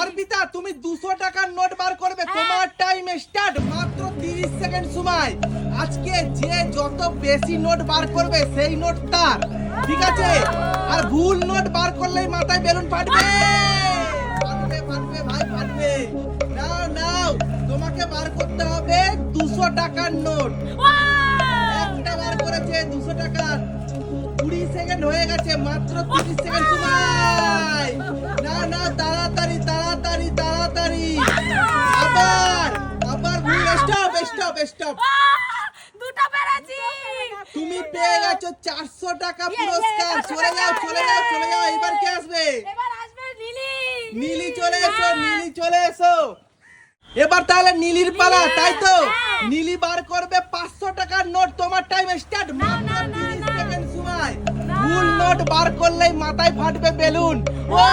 অর্পিতা তুমি দুশো টাকার নোট বার করবে। তোমার টাইম স্টার্ট মাত্র তিরিশ সেকেন্ড সময়। আজকে যে যত বেশি নোট বার করবে সেই নোট তার। ঠিক আছে? আর ভুল নোট বার করলেই মাথায় বেলুন ফাটবে। ফাটবে ফাটবে ভাই ফাটবে। নাও নাও তোমাকে বার করতে হবে দুশো টাকার নোট। একটা বার করেছে দুশো টাকার কুড়ি সেকেন্ড হয়ে গেছে মাত্র তিরিশ সেকেন্ড সময়। না না তাড়াতাড়ি তাড়াতাড়ি। তাড়াতাড়ি তাড়াতাড়ি। আবার আবার ভুল। স্টপ স্টপ স্টপ দুটো পেরেছি। তুমি পেয়ে গেছো চারশো টাকা পুরস্কার। চলে যাও চলে যাও চলে যাও। এবার কে আসবে? এবার আসবে লিলি। নীলি চলে এসো নীলি চলে এসো। এবার তাহলে নীলির পালা তাই তো? হ্যাঁ। নীলি বার করবে পাঁচশো টাকার নোট। তোমার টাইম স্টার্ট না, মাত্র না, তিরিশ না। সেকেন্ড সময়। ভুল নোট বার করলেই মাথায় ফাটবে বেলুন। ও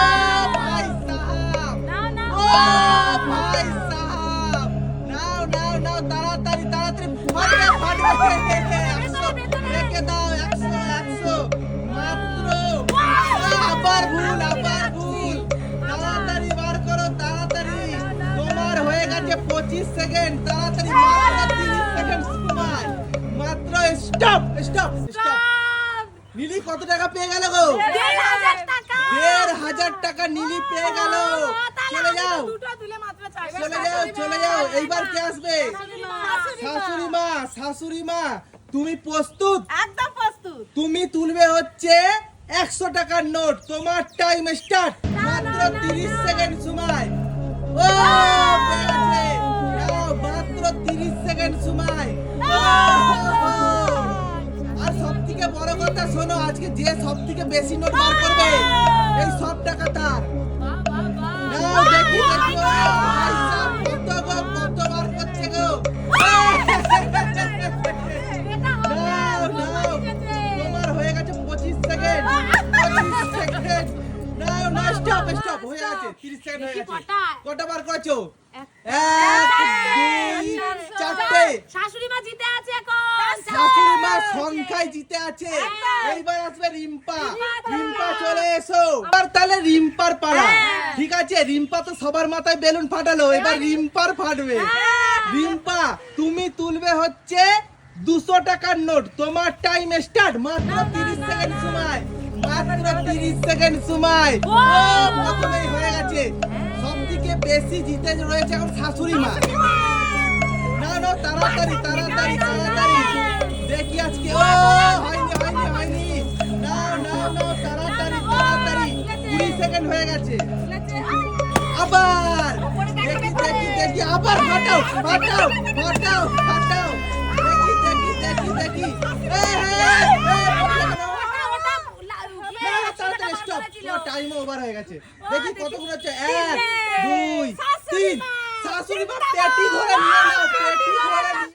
পঁচিশ সেকেন্ড। তাড়াতাড়ি তিরিশ সেকেন্ড সময়। মাত্র স্টপ স্টপ স্টপ। নীলি কত টাকা পেয়ে গেল গো? দেড় হাজার টাকা। নীলি পেয়ে গেল। চলে যাও। চলে যাও চলে যাও। এইবার কে আসবে? শাশুড়ি মা। শাশুড়ি মা তুমি প্রস্তুত? একদম প্রস্তুত। তুমি তুলবে হচ্ছে একশো টাকার নোট। তোমার টাইম স্টার্ট মাত্র তিরিশ সেকেন্ড সময়। ও মাত্র তিরিশ সেকেন্ড সময়। আর সব থেকে বড় কথা শোনো আজকে যে সব থেকে বেশি নোট বার করবে এই সব টাকা তার। এবার তাহলে ঠিক আছে? রিম্পা তো সবার মাথায় বেলুন ফাটালো। এবার রিম্পার ফাটবে। রিম্পা তুমি তুলবে হচ্ছে দুশো টাকার নোট। তোমার টাইম স্টার্ট মাত্র তিরিশ সেকেন্ড সময়। হয়ে গেছে সব থেকে বেশি জিতে রয়েছে এখন শাশুড়ি মা না না তাড়াতাড়ি তাড়াতাড়ি তাড়াতাড়ি দেখি আজকে ও হয়নি হয়নি নাও নাও নাও তাড়াতাড়ি তাড়াতাড়ি কুড়ি সেকেন্ড হয়ে গেছে আবার দেখি দেখি দেখি আবার ফাটাও দেখি দেখি দেখি দেখি টাইম ওভার হয়ে গেছে। দেখি কতক্ষণ হচ্ছে? এক দুই তিন। শাশুড়ি মা পেটি ধরে নিয়ে নাও পেটি ধরে